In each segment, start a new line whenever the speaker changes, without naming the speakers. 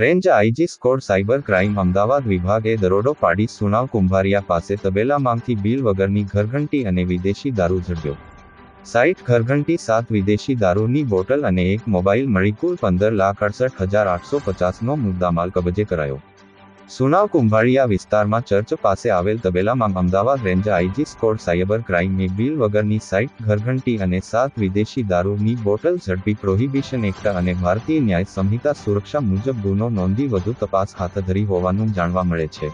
Range IG squad cyber crime Ahmedabad વિભાગે દરોડો પાડી સુનાવ કુંભારિયા પાસે તબેલામાંથી બિલ વગરની ઘરઘંટી અને વિદેશી દારૂ ઝડપ્યો. સાઇટ ઘરઘંટી સાત વિદેશી દારૂની બોટલ અને એક મોબાઈલ મળી કુલ પંદર લાખ અડસઠ હજાર આઠસો પચાસનો મુદ્દામાલ કબજે કરાયો. સુનાવ કુંભાળિયા વિસ્તારમાં ચર્ચ પાસે આવેલ તબેલામાં Ahmedabad range IG squad cyber ક્રાઇમની bill વગરની સાઇટ ઘરઘંટી અને સાત વિદેશી દારૂની બોટલ ઝડપી પ્રોહિબિશન એક્ટ અને ભારતીય ન્યાય સંહિતા સુરક્ષા મુજબ ગુનો નોંધી વધુ તપાસ હાથ ધરી હોવાનું જાણવા મળે છે.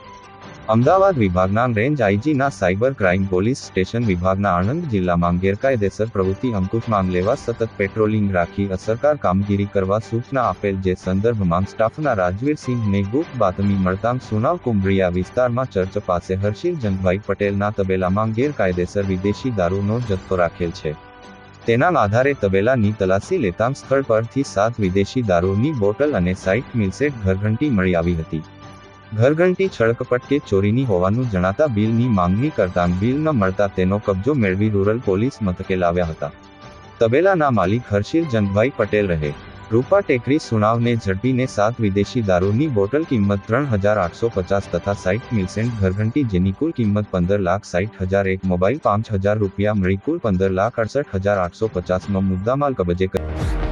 અમદાવાદ વિભાગના રેન્જ આઈજીના સાયબર ક્રાઇમ પોલીસ સ્ટેશન વિભાગના આણંદ જિલ્લામાં ગેરકાયદેસર પ્રવૃત્તિ અંકુશમાં લેવા સતત પેટ્રોલિંગ રાખી અસરકાર કામગીરી કરવા સૂચના આપેલ જે સંદર્ભમાં સ્ટાફના રાજવીરસિંહને ગુપ્ત બાતમી મળતા સુનાવ કુંભરિયા વિસ્તારમાં ચર્ચ પાસે હર્ષિલ જંગભાઈ પટેલના તબેલામાં ગેરકાયદેસર વિદેશી દારૂનો જથ્થો રાખેલ છે. તેના આધારે તબેલાની તલાશી લેતા સ્થળ પરથી સાત વિદેશી દારૂની બોટલ અને સાઇટ મિલસેટ ઘરઘંટી મળી આવી હતી. ઘરઘંટી છળકપટ કે ચોરીની હોવાનું જણાતા બિલની માંગણી કરતા બિલ ન મળતા તેનો કબજો મેળવી રૂરલ પોલીસ મથકે લાવ્યા હતા. તબેલાના માલિક હર્ષિલ જંગભાઈ પટેલ રહે. રૂપા ટેકરી સુનાવને ઝડપીને સાત વિદેશી દારૂની બોટલ કિંમત ત્રણ હજાર આઠસો પચાસ તથા સાઈઠ મિલસેન્ટ ઘરઘંટી જેની કુલ કિંમત પંદર લાખ સાઠ હજાર એક મોબાઈલ પાંચ હજાર રૂપિયા મળી કુલ પંદર લાખ અડસઠ હજાર આઠસો પચાસનો મુદ્દામાલ કબજે કર્યો